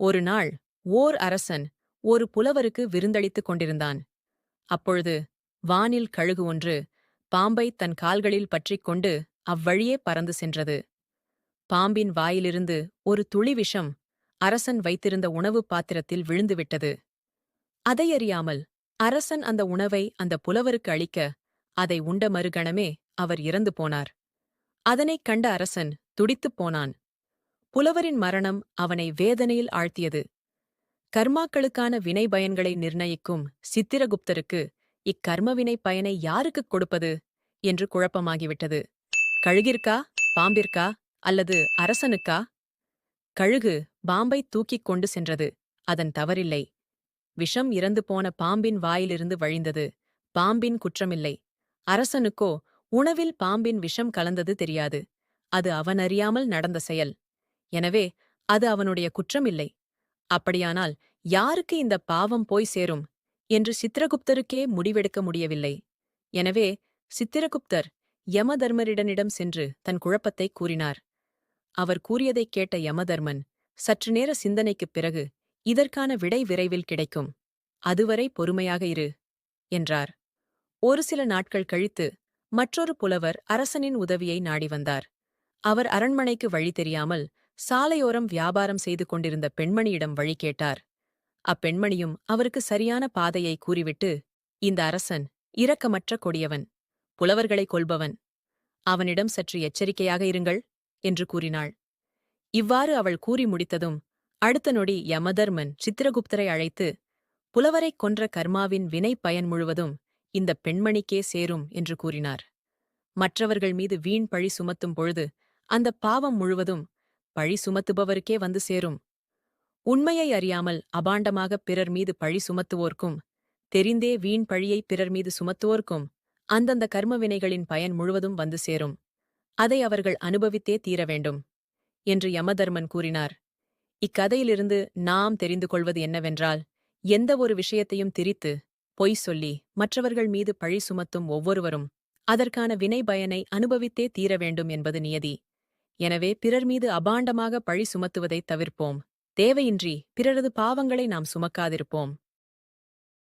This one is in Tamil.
ஒரு நாள் ஓர் அரசன் ஒரு புலவருக்கு விருந்தளித்துக் கொண்டிருந்தான். அப்பொழுது வானில் கழுகு ஒன்று பாம்பை தன் கால்களில் பற்றிக் கொண்டு அவ்வழியே பறந்து சென்றது. பாம்பின் வாயிலிருந்து ஒரு துளி விஷம் அரசன் வைத்திருந்த உணவு பாத்திரத்தில் விழுந்துவிட்டது அதையறியாமல் அரசன் அந்த உணவை அந்த புலவருக்கு அளிக்க அதை உண்ட மறுகணமே அவர் இறந்து போனார். அதனைக் கண்ட அரசன் துடித்துப் போனான். புலவரின் மரணம் அவனை வேதனையில் ஆழ்த்தியது. கர்மாக்களுக்கான வினை பயன்களை நிர்ணயிக்கும் சித்திரகுப்தருக்கு இக்கர்மவினை பயனை யாருக்குக் கொடுப்பது? என்று குழப்பமாகிவிட்டது. கழுகிற்கா பாம்பிற்கா அல்லது அரசனுக்கா? கழுகு பாம்பை தூக்கிக் கொண்டு சென்றது. அதன் தவறில்லை. விஷம் இறந்து போன பாம்பின் வாயிலிருந்து வழிந்தது. பாம்பின் குற்றமில்லை. அரசனுக்கோ உணவில் பாம்பின் விஷம் கலந்தது தெரியாது. அது அவனறியாமல் நடந்த செயல். எனவே அது அவனுடைய குற்றமில்லை. அப்படியானால் யாருக்கு இந்த பாவம் போய் சேரும்? என்று சித்திரகுப்தருக்கே முடிவெடுக்க முடியவில்லை. எனவே சித்திரகுப்தர் யமதர்மரிடனிடம் சென்று தன் குழப்பத்தை கூறினார். அவர் கூறியதைக் கேட்ட யமதர்மன் சற்று நேர சிந்தனைக்குப் பிறகு இதற்கான விடை விரைவில் கிடைக்கும். அதுவரை பொறுமையாக இரு என்றார். ஒரு சில நாட்கள் கழித்து மற்றொரு புலவர் அரசனின் உதவியை நாடி வந்தார். அவர் அரண்மனைக்கு வழி தெரியாமல் சாலையோரம் வியாபாரம் செய்து கொண்டிருந்த பெண்மணியிடம் வழி கேட்டார். அப்பெண்மணியும் அவருக்கு சரியான பாதையை கூறிவிட்டு இந்த அரசன் இரக்கமற்ற கொடியவன் புலவர்களை கொல்பவன் அவனிடம் சற்று எச்சரிக்கையாக இருங்கள் என்று கூறினாள். இவ்வாறு அவள் கூறி முடித்ததும் அடுத்த நொடி யமதர்மன் சித்திரகுப்தரை அழைத்து புலவரைக் கொன்ற கர்மாவின் வினை பயன் முழுவதும் இந்த பெண்மணிக்கே சேரும் என்று கூறினார். மற்றவர்கள் மீது வீண் பழி சுமத்தும் பொழுது அந்த பாவம் முழுவதும் பழி சுமத்துபவருக்கே வந்து சேரும். உண்மையை அறியாமல் அபாண்டமாகப் பிறர் மீது பழி சுமத்துவோர்க்கும் தெரிந்தே வீண் பழியை பிறர் மீது சுமத்துவோர்க்கும் அந்தந்த கர்ம வினைகளின் பயன் முழுவதும் வந்து சேரும். அதை அவர்கள் அனுபவித்தே தீர வேண்டும் என்று யமதர்மன் கூறினார். இக்கதையிலிருந்து நாம் தெரிந்து கொள்வது என்னவென்றால் எந்த ஒரு விஷயத்தையும் திரித்து பொய் சொல்லி மற்றவர்கள் மீது பழி சுமத்தும் ஒவ்வொருவரும் அதற்கான வினை பயனை அனுபவித்தே தீர வேண்டும் என்பது நியதி. எனவே பிறர் மீது அபாண்டமாக பழி சுமத்துவதைத் தவிர்ப்போம். தேவையின்றி பிறரது பாவங்களை நாம் சுமக்காதிருப்போம்.